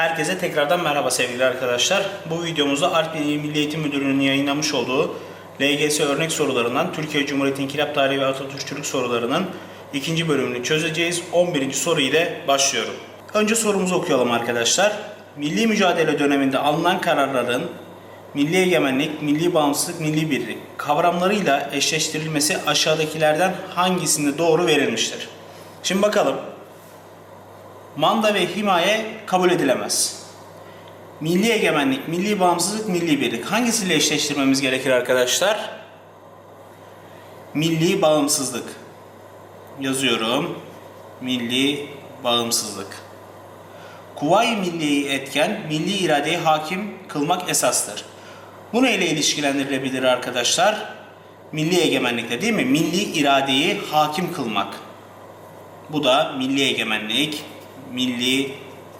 Herkese tekrardan merhaba sevgili arkadaşlar. Bu videomuzda Artvin İl Milli Eğitim Müdürlüğü'nün yayınlamış olduğu LGS örnek sorularından Türkiye Cumhuriyeti İnkılap Tarihi ve Atatürkçülük sorularının ikinci bölümünü çözeceğiz. 11. soru ile başlıyorum. Önce sorumuzu okuyalım arkadaşlar. Milli mücadele döneminde alınan kararların milli egemenlik, milli bağımsızlık, milli birlik kavramlarıyla eşleştirilmesi aşağıdakilerden hangisinde doğru verilmiştir? Şimdi bakalım. Manda ve himaye kabul edilemez. Milli egemenlik, milli bağımsızlık, milli birlik. Hangisiyle eşleştirmemiz gerekir arkadaşlar? Milli bağımsızlık. Yazıyorum. Milli bağımsızlık. Kuvayi milliyi etken, milli iradeyi hakim kılmak esastır. Bu neyle ilişkilendirilebilir arkadaşlar? Milli egemenlikle değil mi? Milli iradeyi hakim kılmak. Bu da milli egemenlik, milli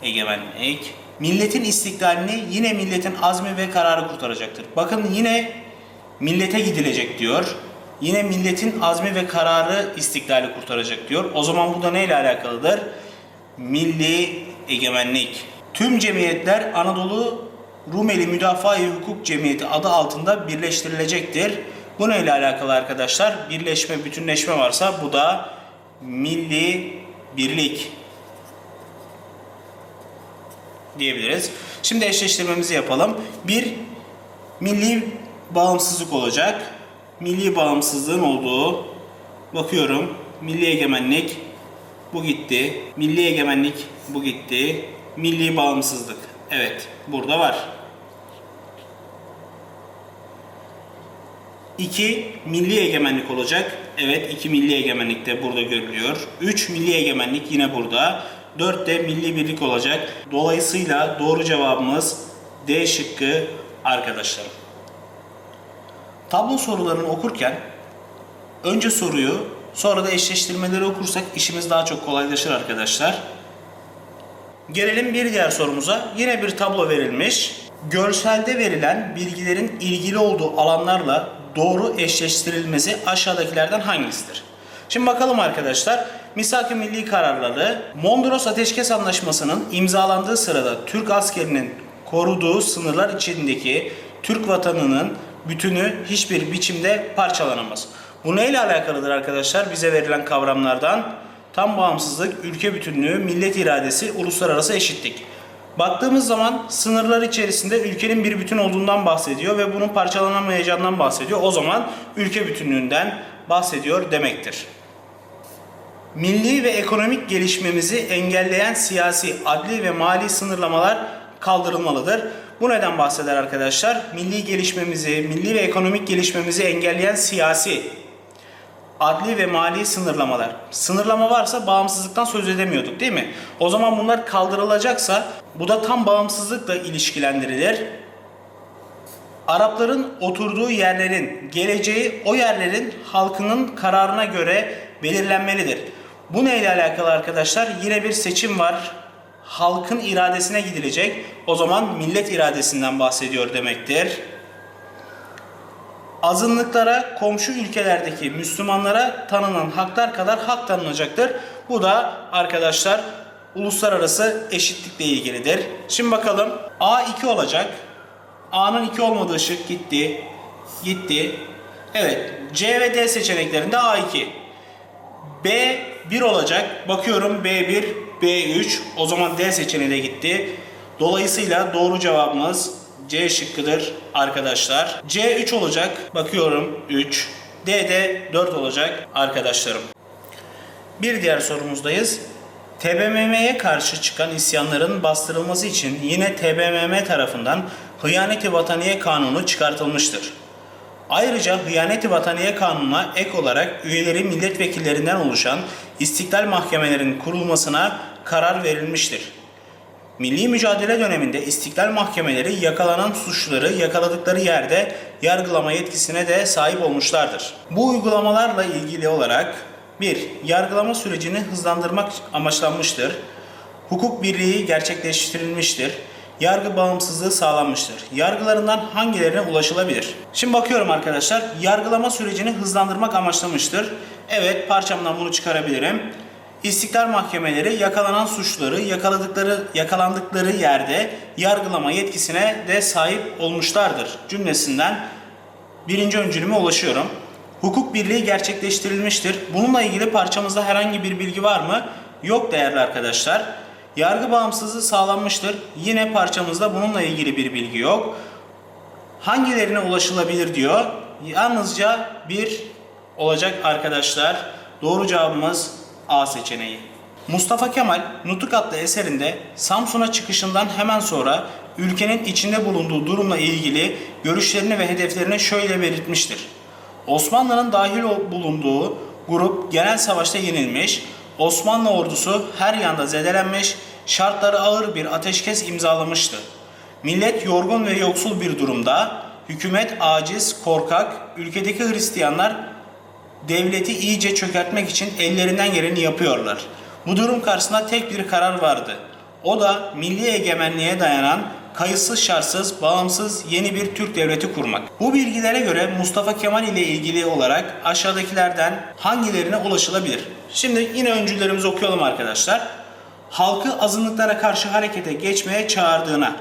egemenlik. Milletin istiklalini yine milletin azmi ve kararı kurtaracaktır. Bakın yine millete gidilecek diyor. Yine milletin azmi ve kararı istiklali kurtaracak diyor. O zaman bu da neyle alakalıdır? Milli egemenlik. Tüm cemiyetler Anadolu Rumeli Müdafaa-i Hukuk Cemiyeti adı altında birleştirilecektir. Bu neyle alakalı arkadaşlar? Birleşme, bütünleşme varsa bu da milli birlik diyebiliriz. Şimdi eşleştirmemizi yapalım. Bir milli bağımsızlık olacak. Milli bağımsızlığın olduğu bakıyorum. Milli egemenlik bu gitti. Milli egemenlik bu gitti. Milli bağımsızlık. Evet, burada var. 2 milli egemenlik olacak. Evet 2 milli egemenlik de burada görülüyor. 3 milli egemenlik yine burada. 4 de milli birlik olacak. Dolayısıyla doğru cevabımız D şıkkı arkadaşlarım. Tablo sorularını okurken önce soruyu sonra da eşleştirmeleri okursak işimiz daha çok kolaylaşır arkadaşlar. Gelelim bir diğer sorumuza. Yine bir tablo verilmiş. Görselde verilen bilgilerin ilgili olduğu alanlarla doğru eşleştirilmesi aşağıdakilerden hangisidir? Şimdi bakalım arkadaşlar. Misak-ı Milli kararları Mondros Ateşkes Anlaşması'nın imzalandığı sırada Türk askerinin koruduğu sınırlar içindeki Türk vatanının bütünü hiçbir biçimde parçalanamaz. Bu neyle alakalıdır arkadaşlar? Bize verilen kavramlardan tam bağımsızlık, ülke bütünlüğü, millet iradesi, uluslararası eşitlik. Baktığımız zaman sınırlar içerisinde ülkenin bir bütün olduğundan bahsediyor ve bunun parçalanamayacağından bahsediyor. O zaman ülke bütünlüğünden bahsediyor demektir. Milli ve ekonomik gelişmemizi engelleyen siyasi, adli ve mali sınırlamalar kaldırılmalıdır. Bu neden bahseder arkadaşlar? Milli gelişmemizi, milli ve ekonomik gelişmemizi engelleyen siyasi, adli ve mali sınırlamalar. Sınırlama varsa bağımsızlıktan söz edemiyorduk değil mi? O zaman bunlar kaldırılacaksa bu da tam bağımsızlıkla ilişkilendirilir. Arapların oturduğu yerlerin geleceği o yerlerin halkının kararına göre belirlenmelidir. Bu neyle alakalı arkadaşlar? Yine bir seçim var. Halkın iradesine gidilecek. O zaman millet iradesinden bahsediyor demektir azınlıklara, komşu ülkelerdeki Müslümanlara tanınan haklar kadar hak tanınacaktır. Bu da arkadaşlar uluslararası eşitlikle ilgilidir. Şimdi bakalım A2 olacak. A'nın 2 olmadığı şık gitti. Gitti. Evet C ve D seçeneklerinde A2. B 1 olacak. Bakıyorum B1, B3. O zaman D seçeneği de gitti. Dolayısıyla doğru cevabımız C şıkkıdır arkadaşlar. C 3 olacak. Bakıyorum 3. D de 4 olacak arkadaşlarım. Bir diğer sorumuzdayız. TBMM'ye karşı çıkan isyanların bastırılması için yine TBMM tarafından Hıyaneti Vataniye Kanunu çıkartılmıştır. Ayrıca Hıyaneti Vataniye Kanunu'na ek olarak üyeleri milletvekillerinden oluşan istiklal mahkemelerinin kurulmasına karar verilmiştir. Milli mücadele döneminde istiklal mahkemeleri yakalanan suçluları yakaladıkları yerde yargılama yetkisine de sahip olmuşlardır. Bu uygulamalarla ilgili olarak 1. Yargılama sürecini hızlandırmak amaçlanmıştır. Hukuk birliği gerçekleştirilmiştir. Yargı bağımsızlığı sağlanmıştır. Yargılarından hangilerine ulaşılabilir? Şimdi bakıyorum arkadaşlar. Yargılama sürecini hızlandırmak amaçlamıştır. Evet parçamdan bunu çıkarabilirim. İstiklal mahkemeleri yakalanan suçları yakaladıkları yakalandıkları yerde yargılama yetkisine de sahip olmuşlardır cümlesinden birinci öncülüme ulaşıyorum. Hukuk birliği gerçekleştirilmiştir. Bununla ilgili parçamızda herhangi bir bilgi var mı? Yok değerli arkadaşlar. Yargı bağımsızlığı sağlanmıştır. Yine parçamızda bununla ilgili bir bilgi yok. Hangilerine ulaşılabilir diyor. Yalnızca bir olacak arkadaşlar. Doğru cevabımız A seçeneği. Mustafa Kemal Nutuk adlı eserinde Samsun'a çıkışından hemen sonra ülkenin içinde bulunduğu durumla ilgili görüşlerini ve hedeflerini şöyle belirtmiştir. Osmanlı'nın dahil bulunduğu grup genel savaşta yenilmiş, Osmanlı ordusu her yanda zedelenmiş, şartları ağır bir ateşkes imzalamıştı. Millet yorgun ve yoksul bir durumda, hükümet aciz, korkak, ülkedeki Hristiyanlar devleti iyice çökertmek için ellerinden geleni yapıyorlar. Bu durum karşısında tek bir karar vardı. O da milli egemenliğe dayanan kayıtsız şartsız, bağımsız yeni bir Türk devleti kurmak. Bu bilgilere göre Mustafa Kemal ile ilgili olarak aşağıdakilerden hangilerine ulaşılabilir? Şimdi yine öncülerimizi okuyalım arkadaşlar. Halkı azınlıklara karşı harekete geçmeye çağırdığına.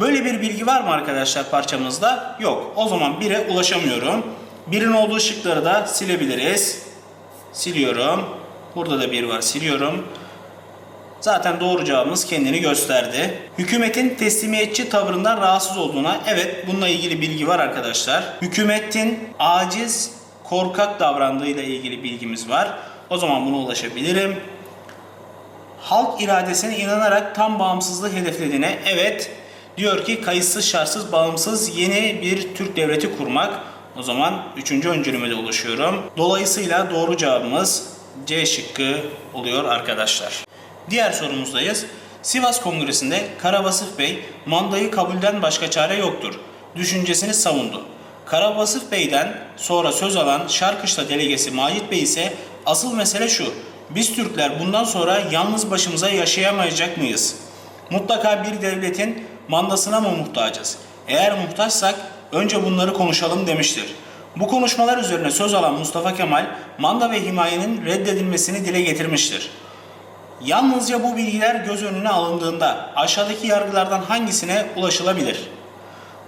Böyle bir bilgi var mı arkadaşlar parçamızda? Yok. O zaman 1'e ulaşamıyorum. Birin olduğu şıkları da silebiliriz. Siliyorum. Burada da bir var siliyorum. Zaten doğru cevabımız kendini gösterdi. Hükümetin teslimiyetçi tavrından rahatsız olduğuna evet bununla ilgili bilgi var arkadaşlar. Hükümetin aciz, korkak davrandığıyla ilgili bilgimiz var. O zaman buna ulaşabilirim. Halk iradesine inanarak tam bağımsızlığı hedeflediğine evet diyor ki kayıtsız şartsız bağımsız yeni bir Türk devleti kurmak. O zaman üçüncü öncülüme de ulaşıyorum. Dolayısıyla doğru cevabımız C şıkkı oluyor arkadaşlar. Diğer sorumuzdayız. Sivas Kongresi'nde Karabasıf Bey mandayı kabulden başka çare yoktur. Düşüncesini savundu. Karabasıf Bey'den sonra söz alan Şarkışla delegesi Macit Bey ise asıl mesele şu. Biz Türkler bundan sonra yalnız başımıza yaşayamayacak mıyız? Mutlaka bir devletin mandasına mı muhtacız? Eğer muhtaçsak önce bunları konuşalım demiştir. Bu konuşmalar üzerine söz alan Mustafa Kemal manda ve himayenin reddedilmesini dile getirmiştir. Yalnızca bu bilgiler göz önüne alındığında aşağıdaki yargılardan hangisine ulaşılabilir?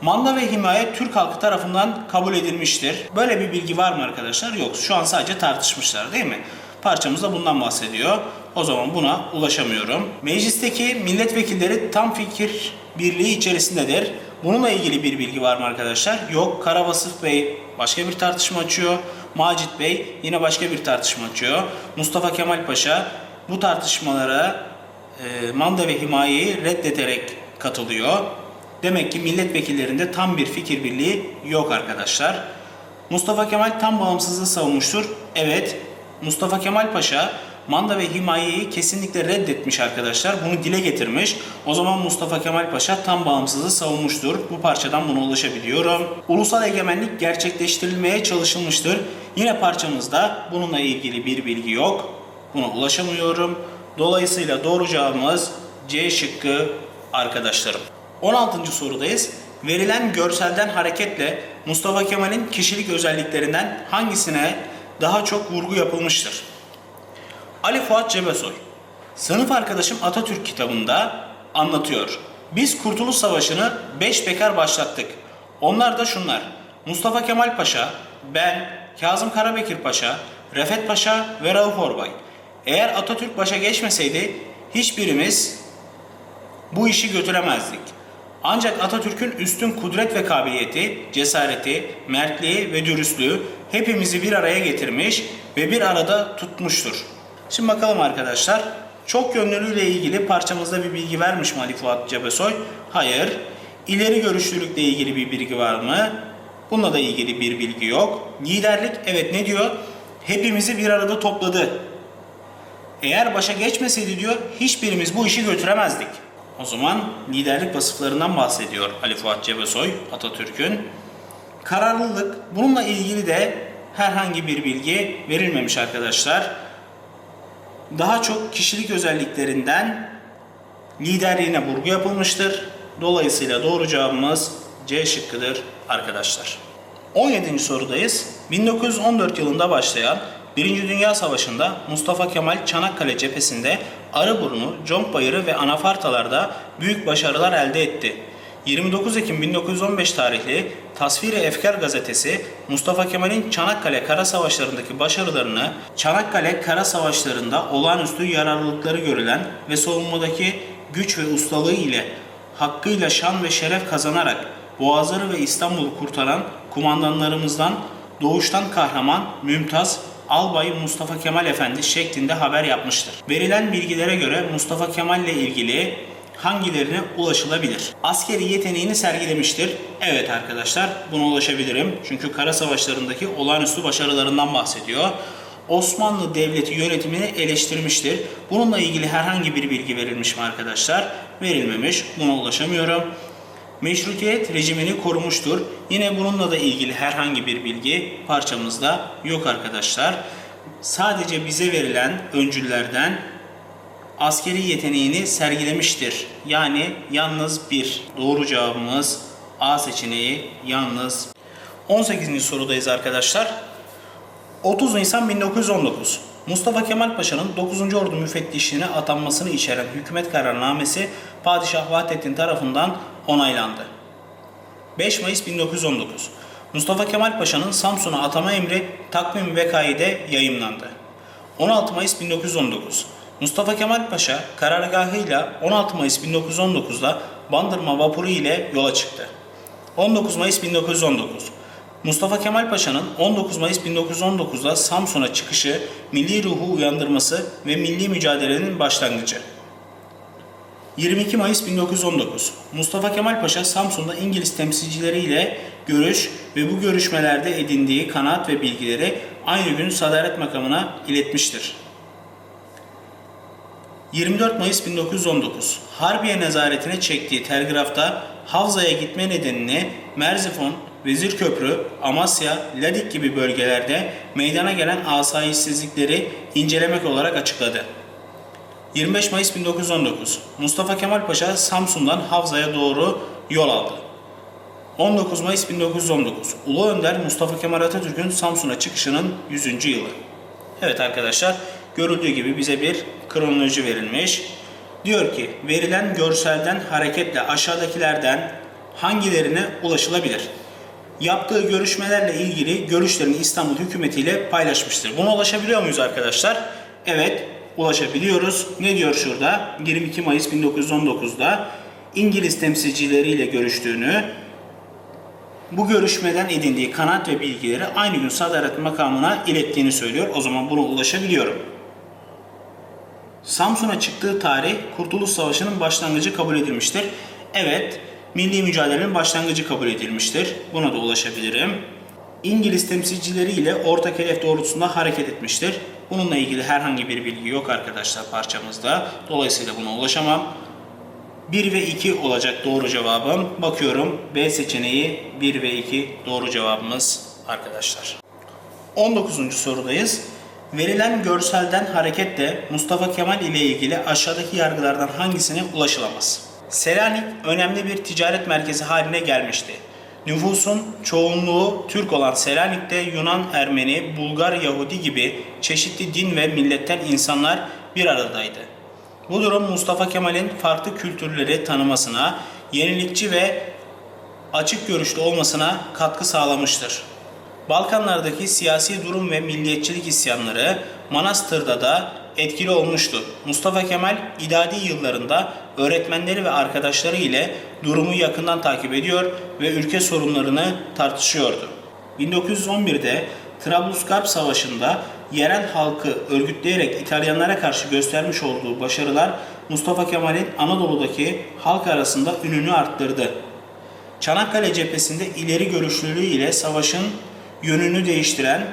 Manda ve himaye Türk halkı tarafından kabul edilmiştir. Böyle bir bilgi var mı arkadaşlar? Yok. Şu an sadece tartışmışlar değil mi? Parçamız da bundan bahsediyor. O zaman buna ulaşamıyorum. Meclisteki milletvekilleri tam fikir birliği içerisindedir. Bununla ilgili bir bilgi var mı arkadaşlar? Yok. Karabasıf Bey başka bir tartışma açıyor. Macit Bey yine başka bir tartışma açıyor. Mustafa Kemal Paşa bu tartışmalara e, manda ve himayeyi reddederek katılıyor. Demek ki milletvekillerinde tam bir fikir birliği yok arkadaşlar. Mustafa Kemal tam bağımsızlığı savunmuştur. Evet, Mustafa Kemal Paşa manda ve himayeyi kesinlikle reddetmiş arkadaşlar. Bunu dile getirmiş. O zaman Mustafa Kemal Paşa tam bağımsızlığı savunmuştur. Bu parçadan buna ulaşabiliyorum. Ulusal egemenlik gerçekleştirilmeye çalışılmıştır. Yine parçamızda bununla ilgili bir bilgi yok. Buna ulaşamıyorum. Dolayısıyla doğru cevabımız C şıkkı arkadaşlarım. 16. sorudayız. Verilen görselden hareketle Mustafa Kemal'in kişilik özelliklerinden hangisine daha çok vurgu yapılmıştır? Ali Fuat Cebesoy Sınıf arkadaşım Atatürk kitabında anlatıyor. Biz Kurtuluş Savaşı'nı 5 bekar başlattık. Onlar da şunlar. Mustafa Kemal Paşa, ben, Kazım Karabekir Paşa, Refet Paşa ve Rauf Orbay. Eğer Atatürk başa geçmeseydi hiçbirimiz bu işi götüremezdik. Ancak Atatürk'ün üstün kudret ve kabiliyeti, cesareti, mertliği ve dürüstlüğü hepimizi bir araya getirmiş ve bir arada tutmuştur. Şimdi bakalım arkadaşlar. Çok yönlülüğüyle ilgili parçamızda bir bilgi vermiş mi Ali Fuat Cebesoy? Hayır. İleri görüşlülükle ilgili bir bilgi var mı? Bununla da ilgili bir bilgi yok. Liderlik evet ne diyor? Hepimizi bir arada topladı. Eğer başa geçmeseydi diyor hiçbirimiz bu işi götüremezdik. O zaman liderlik vasıflarından bahsediyor Ali Fuat Cebesoy Atatürk'ün. Kararlılık bununla ilgili de herhangi bir bilgi verilmemiş arkadaşlar. Daha çok kişilik özelliklerinden liderliğine vurgu yapılmıştır. Dolayısıyla doğru cevabımız C şıkkıdır arkadaşlar. 17. sorudayız. 1914 yılında başlayan Birinci Dünya Savaşı'nda Mustafa Kemal Çanakkale cephesinde Arıburnu, Conkbayırı ve Anafartalar'da büyük başarılar elde etti. 29 Ekim 1915 tarihli Tasviri Efkar gazetesi Mustafa Kemal'in Çanakkale Kara Savaşları'ndaki başarılarını, Çanakkale Kara Savaşları'nda olağanüstü yararlılıkları görülen ve savunmadaki güç ve ustalığı ile hakkıyla şan ve şeref kazanarak Boğazları ve İstanbul'u kurtaran kumandanlarımızdan doğuştan kahraman, mümtaz, Albay Mustafa Kemal Efendi şeklinde haber yapmıştır. Verilen bilgilere göre Mustafa Kemal ile ilgili hangilerine ulaşılabilir? Askeri yeteneğini sergilemiştir. Evet arkadaşlar buna ulaşabilirim. Çünkü kara savaşlarındaki olağanüstü başarılarından bahsediyor. Osmanlı Devleti yönetimini eleştirmiştir. Bununla ilgili herhangi bir bilgi verilmiş mi arkadaşlar? Verilmemiş. Buna ulaşamıyorum. Meşrutiyet rejimini korumuştur. Yine bununla da ilgili herhangi bir bilgi parçamızda yok arkadaşlar. Sadece bize verilen öncüllerden askeri yeteneğini sergilemiştir. Yani yalnız bir. Doğru cevabımız A seçeneği yalnız. 18. sorudayız arkadaşlar. 30 Nisan 1919 Mustafa Kemal Paşa'nın 9. Ordu müfettişliğine atanmasını içeren hükümet kararnamesi Padişah Vahdettin tarafından onaylandı. 5 Mayıs 1919 Mustafa Kemal Paşa'nın Samsun'a atama emri takvim vekaide yayımlandı. 16 Mayıs 1919 Mustafa Kemal Paşa karargahıyla 16 Mayıs 1919'da Bandırma vapuru ile yola çıktı. 19 Mayıs 1919 Mustafa Kemal Paşa'nın 19 Mayıs 1919'da Samsun'a çıkışı, milli ruhu uyandırması ve milli mücadelenin başlangıcı. 22 Mayıs 1919 Mustafa Kemal Paşa Samsun'da İngiliz temsilcileriyle görüş ve bu görüşmelerde edindiği kanaat ve bilgileri aynı gün sadaret makamına iletmiştir. 24 Mayıs 1919 Harbiye nezaretine çektiği telgrafta Havza'ya gitme nedenini Merzifon, Vezirköprü, Amasya, Ladik gibi bölgelerde meydana gelen asayişsizlikleri incelemek olarak açıkladı. 25 Mayıs 1919 Mustafa Kemal Paşa Samsun'dan Havza'ya doğru yol aldı. 19 Mayıs 1919 Ulu Önder Mustafa Kemal Atatürk'ün Samsun'a çıkışının 100. yılı. Evet arkadaşlar görüldüğü gibi bize bir kronoloji verilmiş. Diyor ki verilen görselden hareketle aşağıdakilerden hangilerine ulaşılabilir? Yaptığı görüşmelerle ilgili görüşlerini İstanbul hükümetiyle paylaşmıştır. Buna ulaşabiliyor muyuz arkadaşlar? Evet ulaşabiliyoruz. Ne diyor şurada? 22 Mayıs 1919'da İngiliz temsilcileriyle görüştüğünü, bu görüşmeden edindiği kanaat ve bilgileri aynı gün sadaret makamına ilettiğini söylüyor. O zaman buna ulaşabiliyorum. Samsun'a çıktığı tarih Kurtuluş Savaşı'nın başlangıcı kabul edilmiştir. Evet, milli mücadelenin başlangıcı kabul edilmiştir. Buna da ulaşabilirim. İngiliz temsilcileriyle ortak hedef doğrultusunda hareket etmiştir. Bununla ilgili herhangi bir bilgi yok arkadaşlar parçamızda. Dolayısıyla buna ulaşamam. 1 ve 2 olacak doğru cevabım. Bakıyorum B seçeneği 1 ve 2 doğru cevabımız arkadaşlar. 19. sorudayız. Verilen görselden hareketle Mustafa Kemal ile ilgili aşağıdaki yargılardan hangisine ulaşılamaz? Selanik önemli bir ticaret merkezi haline gelmişti. Nüfusun çoğunluğu Türk olan Selanik'te Yunan, Ermeni, Bulgar, Yahudi gibi çeşitli din ve milletten insanlar bir aradaydı. Bu durum Mustafa Kemal'in farklı kültürleri tanımasına, yenilikçi ve açık görüşlü olmasına katkı sağlamıştır. Balkanlardaki siyasi durum ve milliyetçilik isyanları Manastır'da da etkili olmuştu. Mustafa Kemal idadi yıllarında öğretmenleri ve arkadaşları ile durumu yakından takip ediyor ve ülke sorunlarını tartışıyordu. 1911'de Trablusgarp Savaşı'nda yerel halkı örgütleyerek İtalyanlara karşı göstermiş olduğu başarılar Mustafa Kemal'in Anadolu'daki halk arasında ününü arttırdı. Çanakkale cephesinde ileri görüşlülüğü ile savaşın yönünü değiştiren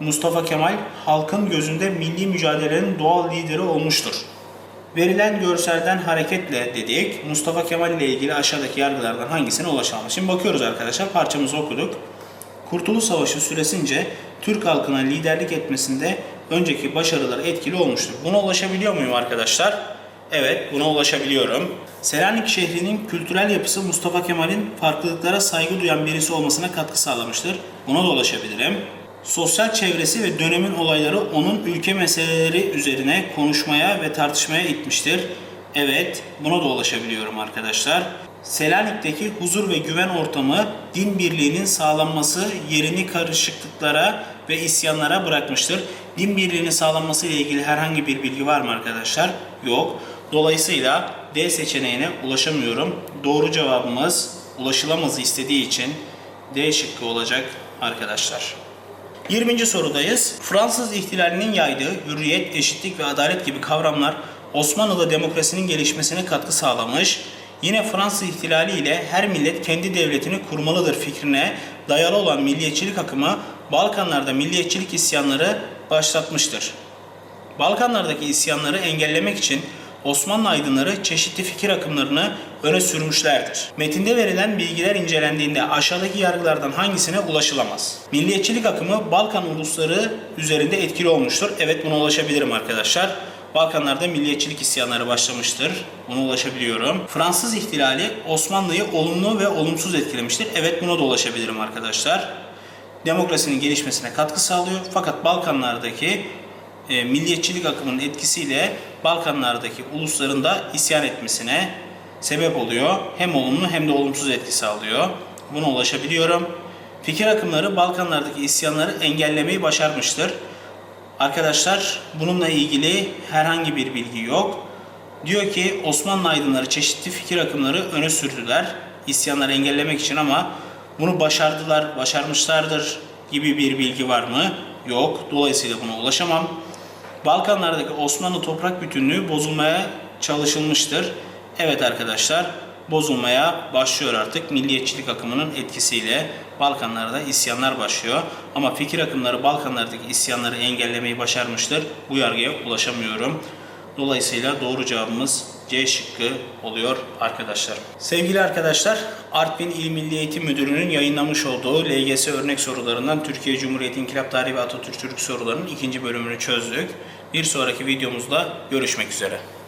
Mustafa Kemal halkın gözünde milli mücadelenin doğal lideri olmuştur. Verilen görselden hareketle dedik Mustafa Kemal ile ilgili aşağıdaki yargılardan hangisine ulaşalım? Şimdi bakıyoruz arkadaşlar parçamızı okuduk. Kurtuluş Savaşı süresince Türk halkına liderlik etmesinde önceki başarılar etkili olmuştur. Buna ulaşabiliyor muyum arkadaşlar? Evet, buna ulaşabiliyorum. Selanik şehrinin kültürel yapısı Mustafa Kemal'in farklılıklara saygı duyan birisi olmasına katkı sağlamıştır. Buna da ulaşabilirim. Sosyal çevresi ve dönemin olayları onun ülke meseleleri üzerine konuşmaya ve tartışmaya itmiştir. Evet, buna da ulaşabiliyorum arkadaşlar. Selanik'teki huzur ve güven ortamı din birliğinin sağlanması yerini karışıklıklara ve isyanlara bırakmıştır. Din birliğinin sağlanması ile ilgili herhangi bir bilgi var mı arkadaşlar? Yok. Dolayısıyla D seçeneğine ulaşamıyorum. Doğru cevabımız ulaşılamazı istediği için D şıkkı olacak arkadaşlar. 20. sorudayız. Fransız ihtilalinin yaydığı hürriyet, eşitlik ve adalet gibi kavramlar Osmanlı'da demokrasinin gelişmesine katkı sağlamış. Yine Fransız ihtilali ile her millet kendi devletini kurmalıdır fikrine dayalı olan milliyetçilik akımı Balkanlarda milliyetçilik isyanları başlatmıştır. Balkanlardaki isyanları engellemek için Osmanlı aydınları çeşitli fikir akımlarını öne sürmüşlerdir. Metinde verilen bilgiler incelendiğinde aşağıdaki yargılardan hangisine ulaşılamaz? Milliyetçilik akımı Balkan ulusları üzerinde etkili olmuştur. Evet buna ulaşabilirim arkadaşlar. Balkanlarda milliyetçilik isyanları başlamıştır. Buna ulaşabiliyorum. Fransız ihtilali Osmanlı'yı olumlu ve olumsuz etkilemiştir. Evet buna da ulaşabilirim arkadaşlar. Demokrasinin gelişmesine katkı sağlıyor. Fakat Balkanlardaki e, milliyetçilik akımının etkisiyle Balkanlardaki ulusların da isyan etmesine sebep oluyor. Hem olumlu hem de olumsuz etki sağlıyor. Buna ulaşabiliyorum. Fikir akımları Balkanlardaki isyanları engellemeyi başarmıştır. Arkadaşlar bununla ilgili herhangi bir bilgi yok. Diyor ki Osmanlı aydınları çeşitli fikir akımları öne sürdüler isyanları engellemek için ama bunu başardılar, başarmışlardır gibi bir bilgi var mı? Yok. Dolayısıyla buna ulaşamam. Balkanlardaki Osmanlı toprak bütünlüğü bozulmaya çalışılmıştır. Evet arkadaşlar bozulmaya başlıyor artık milliyetçilik akımının etkisiyle Balkanlarda isyanlar başlıyor. Ama fikir akımları Balkanlardaki isyanları engellemeyi başarmıştır. Bu yargıya ulaşamıyorum. Dolayısıyla doğru cevabımız C şıkkı oluyor arkadaşlar. Sevgili arkadaşlar, Artvin İl Milli Eğitim Müdürü'nün yayınlamış olduğu LGS örnek sorularından Türkiye Cumhuriyeti İnkılap Tarihi ve Atatürk Türk sorularının ikinci bölümünü çözdük. Bir sonraki videomuzda görüşmek üzere.